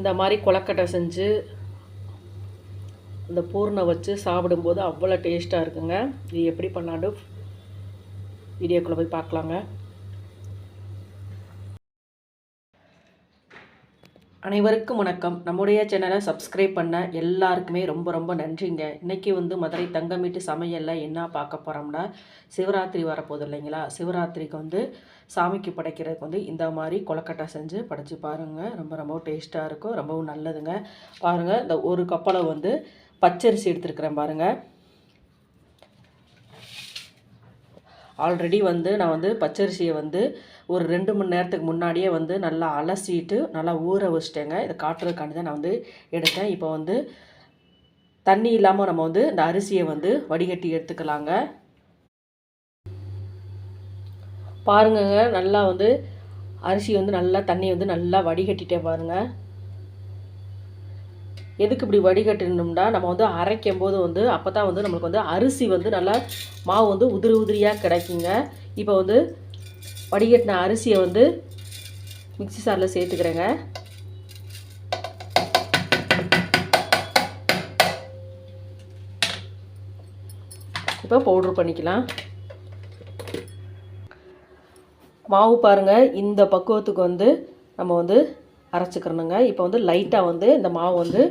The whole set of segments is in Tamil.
இந்த மாதிரி கொலக்கட்டை செஞ்சு இந்த பூர்ணை வச்சு சாப்பிடும்போது அவ்வளோ டேஸ்ட்டாக இருக்குங்க. இது எப்படி பண்ணாலும் வீடியோக்குள்ளே போய் பார்க்கலாங்க. அனைவருக்கும் வணக்கம். நம்முடைய சேனலை சப்ஸ்கிரைப் பண்ண எல்லாருக்குமே ரொம்ப ரொம்ப நன்றிங்க. இன்றைக்கி வந்து மதுரை தங்கமீட்டு சமையலில் என்ன பார்க்க போகிறோம்னா சிவராத்திரி வரப்போகுது இல்லைங்களா? சிவராத்திரிக்கு வந்து சாமிக்கு படைக்கிறதுக்கு வந்து இந்த மாதிரி கொலக்கட்டை செஞ்சு படைச்சி பாருங்கள் ரொம்ப ரொம்ப டேஸ்ட்டாக இருக்கும். ரொம்பவும் நல்லதுங்க. பாருங்கள் இந்த ஒரு கப்பலை வந்து பச்சரிசி எடுத்துருக்குறேன் பாருங்கள் ஆல்ரெடி வந்து நான் வந்து பச்சரிசியை வந்து ஒரு ரெண்டு மணி நேரத்துக்கு முன்னாடியே வந்து நல்லா அலசிட்டு நல்லா ஊற வச்சிட்டேங்க. இதை காட்டுறதுக்காண்டி தான் நான் வந்து எடுத்தேன். இப்போ வந்து தண்ணி இல்லாமல் நம்ம வந்து இந்த அரிசியை வந்து வடிகட்டி எடுத்துக்கலாங்க. பாருங்கங்க நல்லா வந்து அரிசி வந்து நல்லா தண்ணி வந்து நல்லா வடிகட்டிட்டே பாருங்கள் எதுக்கு இப்படி வடிகட்டணும்னா நம்ம வந்து அரைக்கும் போது வந்து அப்போ தான் வந்து நம்மளுக்கு வந்து அரிசி வந்து நல்லா மாவு வந்து உதிரி உதிரியாக கிடைக்குங்க. இப்போ வந்து வடிகட்டின அரிசியை வந்து மிக்ஸி சாரில் சேர்த்துக்கிறேங்க. இப்போ பவுட்ரு பண்ணிக்கலாம். மாவு பாருங்கள் இந்த பக்குவத்துக்கு வந்து நம்ம வந்து அரைச்சிக்கிறணுங்க. இப்போ வந்து லைட்டாக வந்து இந்த மாவு வந்து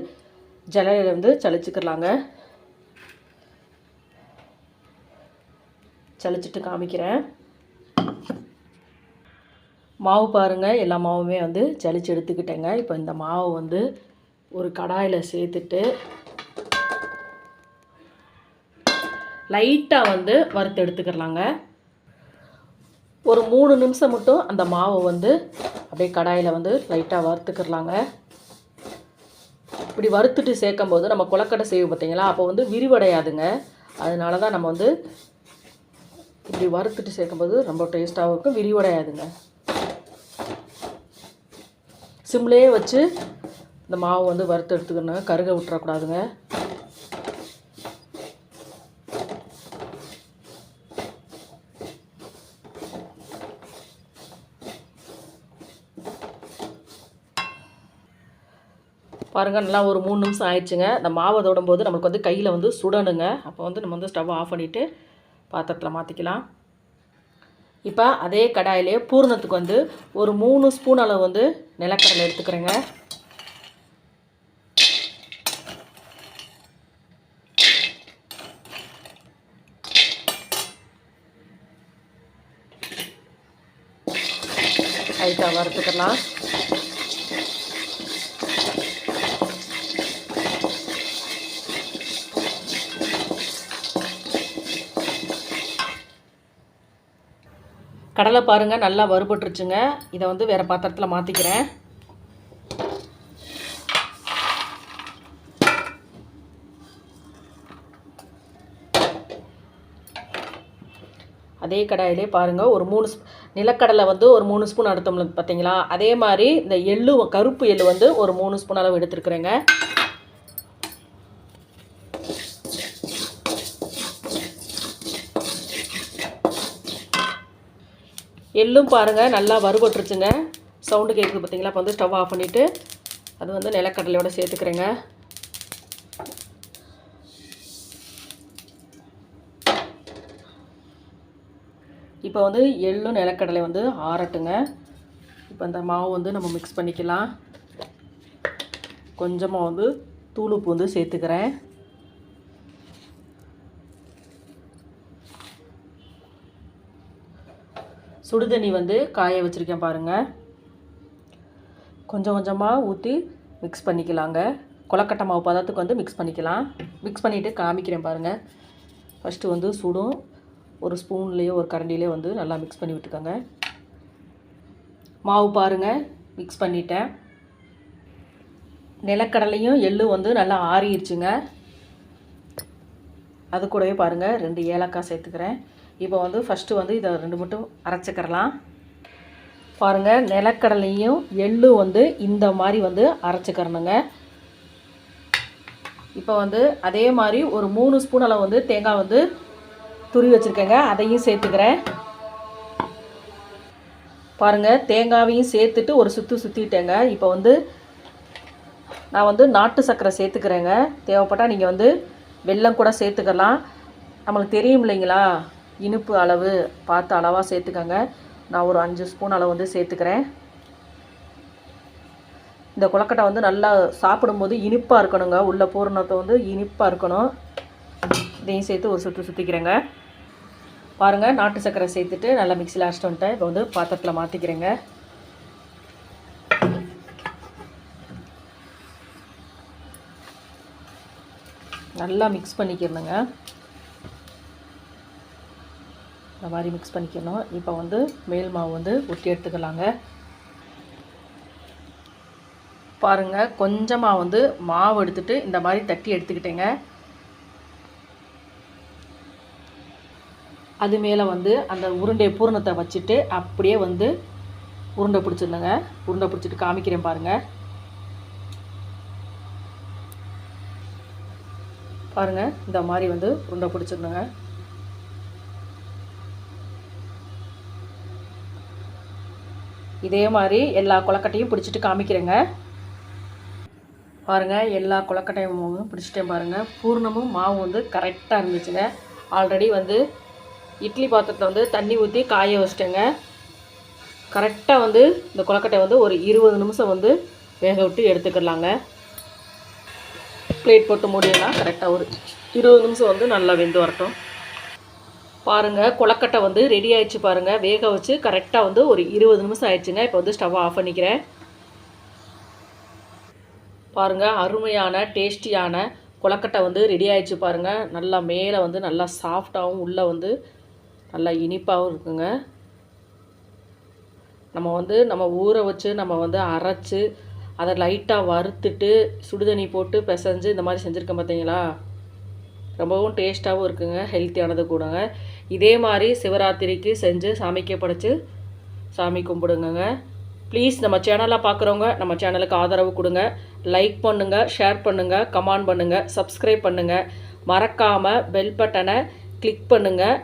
ஜலையில் வந்து சளிச்சிக்கிறலாங்க சளிச்சிட்டு காமிக்கிறேன். மாவு பாருங்கள் எல்லா மாவுமே வந்து ஜலிச்சு எடுத்துக்கிட்டேங்க. இப்போ இந்த மாவு வந்து ஒரு கடாயில் சேர்த்துட்டு லைட்டாக வந்து வறுத்து எடுத்துக்கிறலாங்க ஒரு மூணு நிமிஷம் மட்டும் அந்த மாவை வந்து அப்படியே கடாயில் வந்து லைட்டாக வறுத்துக்கிறலாங்க இப்படி வறுத்துட்டு சேர்க்கும் போது நம்ம கொலக்கட்டை செய்வோம் பார்த்தீங்களா? அப்போ வந்து விரிவடையாதுங்க. அதனால தான் நம்ம வந்து இப்படி வறுத்துட்டு சேர்க்கும்போது ரொம்ப டேஸ்ட்டாகவும் இருக்கும் விரிவடையாதுங்க. சிம்லேயே வச்சு இந்த மாவு வந்து வறுத்து எடுத்துக்கணும் கருக விட்டுறக்கூடாதுங்க. பாருங்கள் நல்லா ஒரு மூணு நிமிஷம் ஆயிடுச்சுங்க. இந்த மாவை தொடும்போது நம்மளுக்கு வந்து கையில் வந்து சுடணுங்க. அப்போ வந்து நம்ம வந்து ஸ்டவ் ஆஃப் பண்ணிவிட்டு பாத்திரத்தில் மாற்றிக்கலாம் இப்போ அதே கடாயிலே பூர்ணத்துக்கு வந்து ஒரு மூணு ஸ்பூன் அளவு வந்து நிலக்கடலை எடுத்துக்கிறேங்க. லைட்டாக வறுத்துக்கலாம். கடலை பாருங்கள் நல்லா வறுபட்டுருச்சுங்க. இதை வந்து வேறு பாத்திரத்தில் மாற்றிக்கிறேன் அதே கடாயிலே பாருங்கள் ஒரு மூணு நிலக்கடலை வந்து ஒரு மூணு ஸ்பூன் எடுத்தோம்ல பார்த்தீங்களா அதே மாதிரி இந்த எள்ளு கருப்பு எள்ளு வந்து ஒரு மூணு ஸ்பூன் அளவு எடுத்துருக்குறேங்க. எள்ளும் பாருங்கள் நல்லா வறுபட்டுருச்சுங்க. சவுண்டு கேட்குது பார்த்தீங்களா இப்போ வந்து ஸ்டவ் ஆஃப் பண்ணிவிட்டு அது வந்து நிலக்கடலையோட சேர்த்துக்கிறேங்க. இப்போ வந்து எள்ளும் நிலக்கடலை வந்து ஆறட்டுங்க. இப்போ அந்த மாவு வந்து நம்ம மிக்ஸ் பண்ணிக்கலாம். கொஞ்சமாக வந்து தூளுப்பு வந்து சேர்த்துக்கிறேன். சுடுதண்ணி வந்து காய வச்சுருக்கேன் பாருங்கள் கொஞ்சம் கொஞ்சமாக ஊற்றி மிக்ஸ் பண்ணிக்கலாங்க. கொலக்கட்டை மாவு பதத்துக்கு வந்து மிக்ஸ் பண்ணிக்கலாம். மிக்ஸ் பண்ணிவிட்டு காமிக்கிறேன் பாருங்கள் ஃபஸ்ட்டு வந்து சுடும். ஒரு ஸ்பூன்லேயோ ஒரு கரண்டிலேயோ வந்து நல்லா மிக்ஸ் பண்ணி விட்டுக்கோங்க. மாவு பாருங்கள் மிக்ஸ் பண்ணிட்டேன். நிலக்கடலையும் எள்ளும் வந்து நல்லா ஆறிடுச்சுங்க. அது கூடவே பாருங்கள் ரெண்டு ஏலக்காய் சேர்த்துக்கிறேன். இப்போ வந்து ஃபஸ்ட்டு வந்து இதை ரெண்டு மட்டும் அரைச்சிக்கிறலாம். பாருங்கள் நிலக்கடலையும் எள்ளும் வந்து இந்த மாதிரி வந்து அரைச்சிக்கிறணுங்க. இப்போ வந்து அதே மாதிரி ஒரு மூணு ஸ்பூன் அளவு வந்து தேங்காய் வந்து துரி வச்சுருக்கேங்க. அதையும் சேர்த்துக்கிறேன். பாருங்கள் தேங்காவையும் சேர்த்துட்டு ஒரு சுற்று சுற்றிட்டேங்க இப்போ வந்து நான் வந்து நாட்டு சர்க்கரை சேர்த்துக்கிறேங்க. தேவைப்பட்டால் நீங்கள் வந்து வெல்லம் கூட சேர்த்துக்கலாம். நம்மளுக்கு தெரியும் இல்லைங்களா? இனிப்பு அளவு பார்த்து அளவாக சேர்த்துக்கோங்க. நான் ஒரு அஞ்சு ஸ்பூன் அளவு வந்து சேர்த்துக்கிறேன். இந்த கொலக்கட்டை வந்து நல்லா சாப்பிடும்போது இனிப்பாக இருக்கணுங்க. உள்ள பூரணத்தை வந்து இனிப்பாக இருக்கணும். இதையும் சேர்த்து ஒரு சுற்று சுற்றிக்கிறேங்க பாருங்கள் நாட்டு சர்க்கரை சேர்த்துட்டு நல்லா மிக்சியில் அரைச்சிட்டு வந்துட்டேன். இப்போ வந்து பாத்திரத்தில் மாற்றிக்கிறேங்க நல்லா மிக்ஸ் பண்ணிக்கிறணுங்க. இந்த மாதிரி மிக்ஸ் பண்ணிக்கணும். இப்போ வந்து மேல் மாவு வந்து ஒட்டி எடுத்துக்கலாங்க. பாருங்கள் கொஞ்சமாக வந்து மாவு எடுத்துட்டு இந்த மாதிரி தட்டி எடுத்துக்கிட்டேங்க. அது மேலே வந்து அந்த உருண்டை பூரணத்தை வச்சுட்டு அப்படியே வந்து உருண்டை பிடிச்சிருந்தேங்க உருண்டை பிடிச்சிட்டு காமிக்கிறேன் பாருங்கள் பாருங்கள் இந்த மாதிரி வந்து உருண்டை பிடிச்சிருந்தேங்க இதே மாதிரி எல்லா கொலக்கட்டையும் பிடிச்சிட்டு காமிக்கிறேங்க. பாருங்கள் எல்லா கொலக்கட்டையும் பிடிச்சிட்டேன் பாருங்கள் பூர்ணமும் மாவு வந்து கரெக்டாக இருந்துச்சுங்க. ஆல்ரெடி வந்து இட்லி பாத்திரத்தில் வந்து தண்ணி ஊற்றி காய வச்சிட்டேங்க. கரெக்டாக வந்து இந்த கொலக்கட்டை வந்து ஒரு இருபது நிமிஷம் வந்து வேக விட்டு எடுத்துக்கிடலாங்க பிளேட் போட்டு மூடிடலாம். கரெக்டாக ஒரு இருபது நிமிஷம் வந்து நல்லா வெந்து வரட்டும். பாருங்கள் கொலக்கட்டை வந்து ரெடி ஆயிடுச்சு பாருங்கள் வேக வச்சு கரெக்டாக வந்து ஒரு இருபது நிமிஷம் ஆயிடுச்சுங்க. இப்போ வந்து ஸ்டவ் ஆஃப் பண்ணிக்கிறேன். பாருங்கள் அருமையான டேஸ்டியான கொலக்கட்டை வந்து ரெடி ஆயிடுச்சு பாருங்கள் நல்லா மேலே வந்து நல்லா சாஃப்டாகவும் உள்ளே வந்து நல்லா இனிப்பாகவும் இருக்குங்க. நம்ம வந்து நம்ம ஊற வச்சு நம்ம வந்து அரைச்சி அதை லைட்டாக வறுத்துட்டு சுடுதண்ணி போட்டு பிசைஞ்சு இந்த மாதிரி செஞ்சுருக்கேன் பார்த்தீங்களா ரொம்பவும் டேஸ்ட்டாகவும் இருக்குங்க ஹெல்த்தியானது கூடங்க. இதே மாதிரி சிவராத்திரிக்கு செஞ்சு சாமிக்கு படைச்சு சாமி கும்பிடுங்க ப்ளீஸ் நம்ம சேனலை பார்க்குறவங்க நம்ம சேனலுக்கு ஆதரவு கொடுங்க. லைக் பண்ணுங்கள் ஷேர் பண்ணுங்கள் கமெண்ட் பண்ணுங்கள் சப்ஸ்கிரைப் பண்ணுங்கள் மறக்காமல் பெல் பட்டனை கிளிக் பண்ணுங்கள்